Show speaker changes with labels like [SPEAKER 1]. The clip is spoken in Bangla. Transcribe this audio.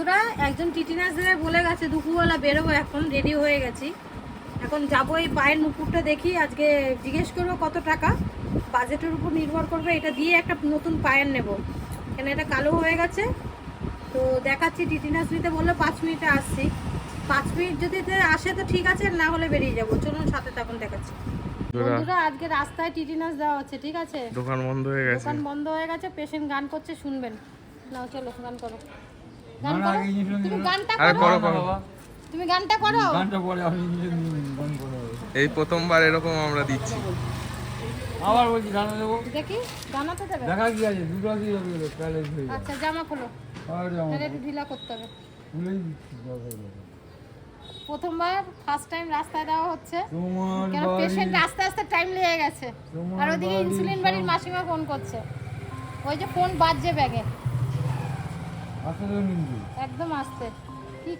[SPEAKER 1] বন্ধুরা একজন টিটিনাস দিলে বলে গেছে দুপুরবেলা বেরোবো এখন রেডি হয়ে গেছি। এখন যাব এই পায়ের নুপুরটা দেখি আজকে জিজ্ঞেস করব কত টাকা। বাজেটের উপর নির্ভর করবে এটা দিয়ে একটা নতুন পায়ের নেব। কেন এটা কালো হয়ে গেছে? তো দেখাচ্ছি টিটিনাস নিতে বলল পাঁচ মিনিটে আসছি। পাঁচ মিনিট যদি আসে তো ঠিক আছে না হলে বেরিয়ে যাব। চলুন সাথে তখন দেখাচ্ছি। বন্ধুরা আজকে রাস্তায় টিটিনাস দেওয়া হচ্ছে ঠিক আছে?
[SPEAKER 2] দোকান বন্ধ হয়ে গেছে।
[SPEAKER 1] দোকান বন্ধ হয়ে গেছে পেশেন্ট গান করছে শুনবেন। নাও চলো গান করো। গান করো তুমি গানটা করো
[SPEAKER 3] বাবা
[SPEAKER 1] তুমি গানটা করো।
[SPEAKER 3] গানটা পরে নিজে গান করে হবে।
[SPEAKER 2] এই প্রথমবার এরকম আমরা দিচ্ছি।
[SPEAKER 3] আবার বলছি দেবো?
[SPEAKER 1] দেখি দেবে
[SPEAKER 3] দেখা কি আছে? দুটো দিয়ে যাবে তাহলে হয়ে
[SPEAKER 1] আচ্ছা জামা খোলো।
[SPEAKER 3] আর যেমন
[SPEAKER 1] তাহলে ঢিলা করতে হবে।
[SPEAKER 3] ভুলেই দিচ্ছি
[SPEAKER 1] প্রথমবার ফার্স্ট টাইম রাস্তায় দেওয়া হচ্ছে। কেন? পেশেন্ট আস্তে আস্তে টাইম লেগে গেছে। আর ওদিকে ইনসুলিন বাড়ির মাসিমা ফোন করছে। ওই যে ফোন বাজছে ব্যাগে। একদম আস্তে। কি